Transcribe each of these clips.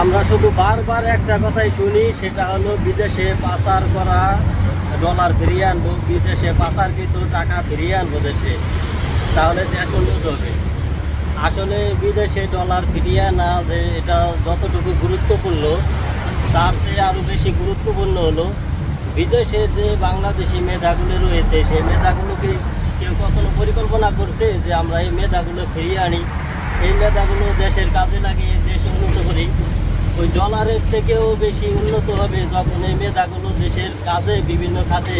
আমরা শুধু বারবার একটা কথাই শুনি, সেটা হলো বিদেশে পাচার করা ডলার ফিরিয়ে আনব, বিদেশে পাচারকৃত টাকা ফিরিয়ে আনব দেশে, তাহলে দেশ উন্নত হবে। আসলে বিদেশে ডলার ফিরিয়ে আনা যে এটা যতটুকু গুরুত্বপূর্ণ, তার চেয়ে আরও বেশি গুরুত্বপূর্ণ হলো, বিদেশে যে বাংলাদেশি মেধাগুলো রয়েছে, সেই মেধাগুলোকে কেউ কখনো পরিকল্পনা করছে যে আমরা এই মেধাগুলো ফিরিয়ে আনি? এই মেধাগুলো দেশের কাজে লাগিয়ে দেশ উন্নত করি? ওই ডলারের থেকেও বেশি উন্নত হবে যখন এই মেধাগুলো দেশের কাজে বিভিন্ন খাতে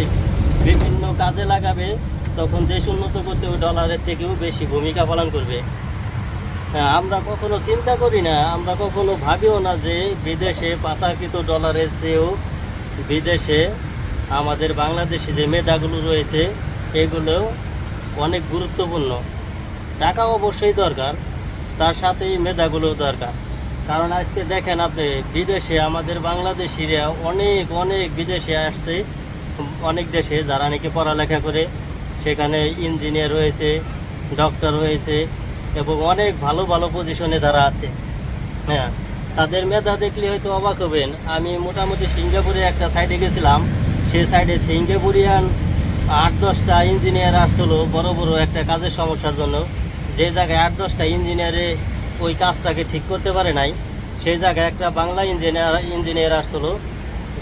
বিভিন্ন কাজে লাগাবে তখন দেশ উন্নত করতে ওই ডলারের থেকেও বেশি ভূমিকা পালন করবে। হ্যাঁ, আমরা কখনো চিন্তা করি না আমরা কখনো ভাবিও না যে বিদেশে পাচারকৃত ডলারের চেয়েও বিদেশে আমাদের বাংলাদেশে যে মেধাগুলো রয়েছে এগুলো অনেক গুরুত্বপূর্ণ। টাকা অবশ্যই দরকার তার সাথে এই মেধাগুলোও দরকার। কারণ আজকে দেখেন আপনি, বিদেশে আমাদের বাংলাদেশিরা অনেক অনেক বিদেশে আসছে। অনেক দেশে যারা নাকি পড়ালেখা করে, সেখানে ইঞ্জিনিয়ার রয়েছে ডক্টর রয়েছে এবং অনেক ভালো ভালো পজিশনে তারা আছে। হ্যাঁ তাদের মেধা দেখলে হয়তো অবাক হবেন। আমি মোটামুটি সিঙ্গাপুরে একটা সাইডে গেছিলাম। সেই সাইডে সিঙ্গাপুরিয়ান আট, দশটা ইঞ্জিনিয়ার আসছিল, বড় বড় একটা কাজের সমস্যার জন্য। যে জায়গায় আট, দশটা ইঞ্জিনিয়ারে ওই কাজটাকে ঠিক করতে পারে নাই। সেই জায়গায় একটা বাংলা ইঞ্জিনিয়ার ইঞ্জিনিয়ার আসছিল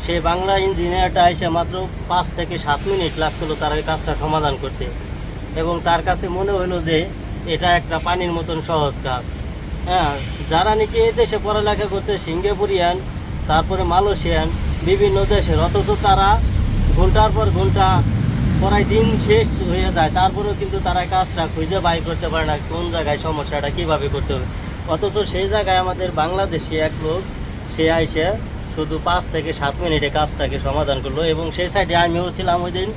সেই বাংলা ইঞ্জিনিয়ারটা এসে মাত্র পাঁচ থেকে সাত মিনিট লাগছিল তার ওই কাজটা সমাধান করতে। এবং তার কাছে মনে হলো যে এটা একটা পানির মতন সহজ কাজ। হ্যাঁ যারা নাকি এই দেশে পড়ালেখা করছে, সিঙ্গাপুরিয়ান, তারপরে মালয়েশিয়ান, বিভিন্ন দেশের, অথচ তারা ঘণ্টার পর ঘণ্টা পড়ায় দিন শেষ হয়ে যায়। তারপরেও কিন্তু তারা কাজটা খুঁজে বাই করতে পারে না, কোন জায়গায় সমস্যাটা, কীভাবে করতে হবে। অথচ সেই জায়গায় আমাদের বাংলাদেশি এক লোক, সে আইসে শুধু পাঁচ থেকে সাত মিনিটে কাজটাকে সমাধান করল এবং সেই সাইডে আমিও ছিলাম ওই দিন,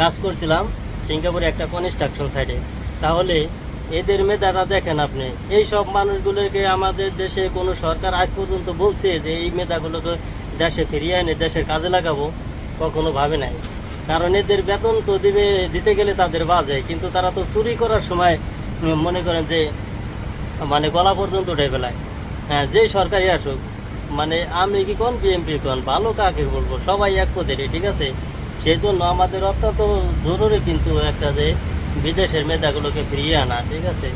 কাজ করছিলাম সিঙ্গাপুরে একটা কনস্ট্রাকশন সাইডে তাহলে এদের মেধাটা দেখেন আপনি, এই সব মানুষগুলোকে আমাদের দেশে কোনো সরকার আজ পর্যন্ত বলছে যে এই মেধাগুলোকে দেশে ফিরিয়ে এনে দেশের কাজে লাগাবো, কখনো ভাবে নাই। কারণ এদের বেতন তো দিবে, দিতে গেলে তাদের বাজে, কিন্তু তারা তো চুরি করার সময় মনে করেন যে মানে গলা পর্যন্ত উঠে ফেলায়। হ্যাঁ যেই সরকারি আসুক মানে আমি কি কোন বিএমপি কোন, ভালো কাকে বলব? সবাই এক পদেরই ঠিক আছে? সেই জন্য আমাদের অত্যন্ত জরুরি কিন্তু একটা যে বিদেশের মেধাগুলোকে ফিরিয়ে আনা, ঠিক আছে?